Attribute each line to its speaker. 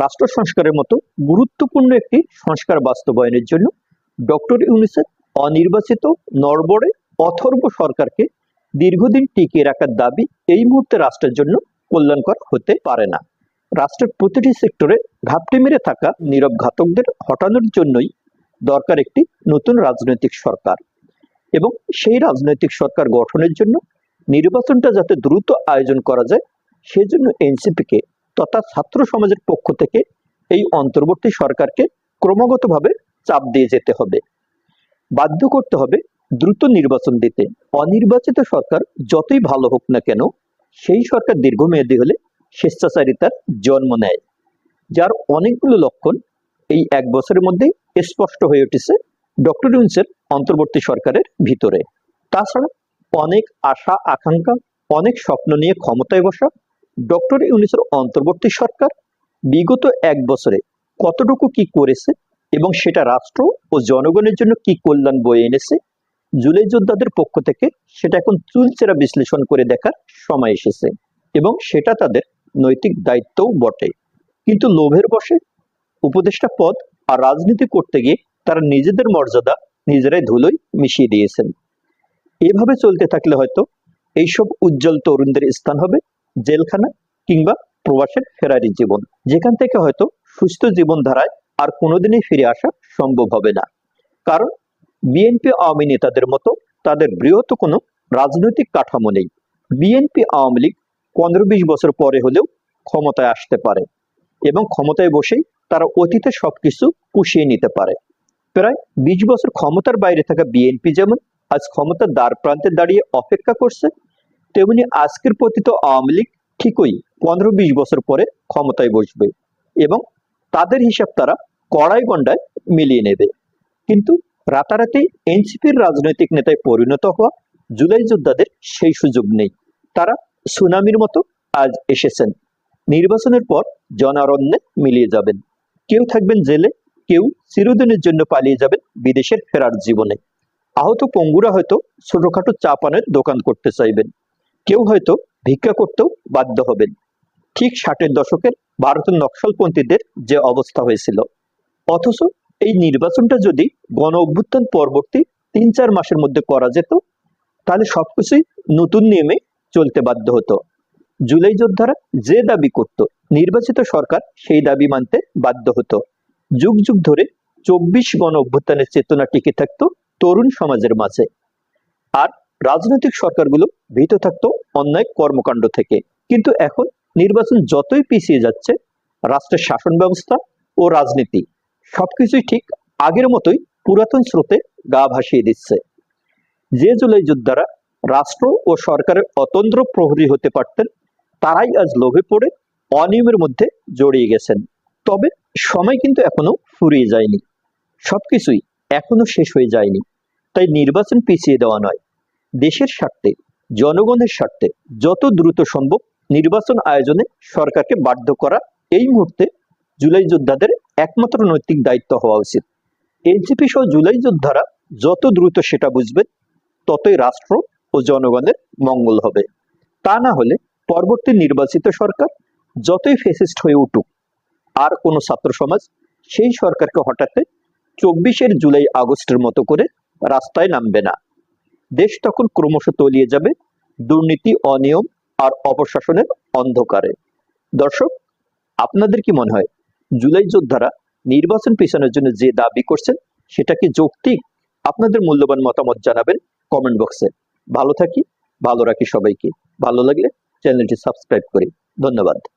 Speaker 1: রাষ্ট্র সংস্কারের মতো গুরুত্বপূর্ণ একটি সংস্কার বাস্তবায়নের জন্য ডক্টর ইউনিসেফ অনির্বাচিত নরবরে অথর্ব সরকারকে দীর্ঘদিন টিকিয়ে রাখার দাবি এই মুহূর্তে রাষ্ট্রের জন্য কল্যাণকর হতে পারে না। রাষ্ট্রের প্রতিটি সেক্টরে ঘাপটি মেরে থাকা নীরব ঘাতকদের হটানোর জন্যই দরকার একটি নতুন রাজনৈতিক সরকার এবং সেই রাজনৈতিক সরকার গঠনের জন্য নির্বাচনটা যাতে দ্রুত আয়োজন করা যায়, সেজন্য এনসিপিকে তথা ছাত্র সমাজের পক্ষ থেকে এই অন্তর্বর্তী সরকারকে ক্রমাগতভাবে চাপ দিয়ে যেতে হবে। বাধ্য করতে হবে দ্রুত নির্বাচন দিতে। অনির্বাচিত সরকার যতই ভালো হোক না কেন, সেই সরকার দীর্ঘমেয়াদী হলে স্বেচ্ছাচারিতার জন্ম নেয়, যার অনেকগুলো লক্ষণ এই এক বছরের মধ্যেই স্পষ্ট হয়ে উঠেছে ডক্টর ইউনসের অন্তর্বর্তী সরকারের ভিতরে। তাছাড়া অনেক আশা, আকাঙ্ক্ষা, অনেক স্বপ্ন নিয়ে ক্ষমতায় বসা ডক্টর ইউনিসের অন্তর্বর্তী সরকার বিগত এক বছরে কতটুকু কি করেছে এবং সেটা রাষ্ট্র ও জনগণের জন্য কি কল্যাণ বয়ে এনেছে? জুলাই যোদ্ধাদের পক্ষ থেকে সেটা এখন চুলচেরা বিশ্লেষণ করে দেখার সময় এসেছে এবং সেটা তাদের নৈতিক দায়িত্বও বটে। কিন্তু লোভের বসে উপদেষ্টা পদ আর রাজনীতি করতে গিয়ে তারা নিজেদের মর্যাদা নিজেরাই ধুলোই মিশিয়ে দিয়েছেন। এভাবে চলতে থাকলে হয়তো এইসব উজ্জ্বল তরুণদের স্থান হবে জেলখানা কিংবা প্রবাসের ফেরারি জীবন। যেখান থেকে হয়তো সুস্থ জীবনধারায় আর কোনোদিনই ফিরে আসা সম্ভব হবে না। কারণ বিএনপি আওয়ামী নেতাদের মতো তাদের বৃহৎ কোনো রাজনৈতিক কাঠামো নেই। বিএনপি আওয়ামী লীগ পনেরো বিশ বছর পরে হলেও ক্ষমতায় আসতে পারে এবং ক্ষমতায় বসেই তারা অতীতে সবকিছু পুষিয়ে নিতে পারে। প্রায় বিশ বছর ক্ষমতার বাইরে থাকা বিএনপি যেমন আজ ক্ষমতার দ্বার প্রান্তে দাঁড়িয়ে অপেক্ষা করছে তেমনি আজকের পতিত আওয়ামী লীগ ঠিকই পনেরো বিশ বছর পরে ক্ষমতায় বসবে এবং তাদের হিসাব তারা কড়াই গন্ডায় মিলিয়ে নেবে। কিন্তু রাতারাতি এনসিপির রাজনৈতিক নেতায় পরিণত হওয়া জুলাই যোদ্ধাদের সেই সুযোগ নেই। তারা সুনামির মতো আজ এসেছেন। নির্বাচনের পর জনারণ্যে মিলিয়ে যাবেন। কেউ থাকবেন জেলে, কেউ চিরদিনের জন্য পালিয়ে যাবেন বিদেশের ফেরার জীবনে। আহত পঙ্গুরা হয়তো ছোটখাটো চা পানের দোকান করতে চাইবেন। কেউ হয়তো ভিক্ষা করতেও বাধ্য হবেন। ঠিক ষাটের দশকের ভারতের নকশালপন্থীদের যে অবস্থা হয়েছিল। অথচ এই নির্বাচনটা যদি গণ অভ্যুত্থান পরবর্তী তিন চার মাসের মধ্যে করা যেত, তাহলে সবকিছুই নতুন নিয়মে চলতে বাধ্য হতো। জুলাই যোদ্ধারা যে দাবি করত, নির্বাচিত সরকার সেই দাবি মানতে বাধ্য হতো। যুগ যুগ ধরে চব্বিশ গণ অভ্যুত্থানের চেতনা টিকে থাকতো তরুণ সমাজের মাঝে। আর রাজনৈতিক সরকারগুলো ভীত থাকতো অন্যায় কর্মকাণ্ড থেকে। কিন্তু এখন নির্বাচন যতই পিছিয়ে যাচ্ছে, রাষ্ট্রের শাসন ব্যবস্থা ও রাজনীতি সবকিছুই ঠিক আগের মতোই পুরাতন স্রোতে গা ভাসিয়ে দিচ্ছে। যে জুলাই যোদ্ধারা রাষ্ট্র ও সরকারের অতন্ত্র প্রহরী হতে পারতেন, তারাই আজ লোভে পড়ে অনিয়মের মধ্যে জড়িয়ে গেছেন। তবে সময় কিন্তু এখনও ফুরিয়ে যায়নি। সবকিছুই এখনও শেষ হয়ে যায়নি। তাই নির্বাচন পিছিয়ে দেওয়া নয়। দেশের স্বার্থে, জনগণের স্বার্থে যত দ্রুত সম্ভব নির্বাচন আয়োজনে সরকারকে বাধ্য করা এই মুহূর্তে জুলাই যোদ্ধাদের একমাত্র নৈতিক দায়িত্ব হওয়া উচিত। এনসিপি সহ জুলাই যোদ্ধারা যত দ্রুত সেটা বুঝবে, ততই রাষ্ট্র ও জনগণের মঙ্গল হবে। তা না হলে পরবর্তী নির্বাচিত সরকার যতই ফেসিস্ট হয়ে উঠুক, আর কোনো ছাত্র সমাজ সেই সরকারকে হঠাতে চব্বিশের জুলাই আগস্টের মতো করে রাস্তায় নামবে না। দেশ তখন ক্রমশ তলিয়ে যাবে, দুর্নীতি, অনিয়ম আর অপশাসনের অন্ধকারে। দর্শক, আপনাদের কি মনে হয়, জুলাই যোদ্ধারা নির্বাচন পিছানোর জন্য যে দাবি করছেন, সেটা কি যৌক্তিক? আপনাদের মূল্যবান মতামত জানাবেন কমেন্ট বক্সে ভালো থাকি, ভালো রাখি সবাইকে। ভালো লাগলে চ্যানেলটি সাবস্ক্রাইব করি। ধন্যবাদ।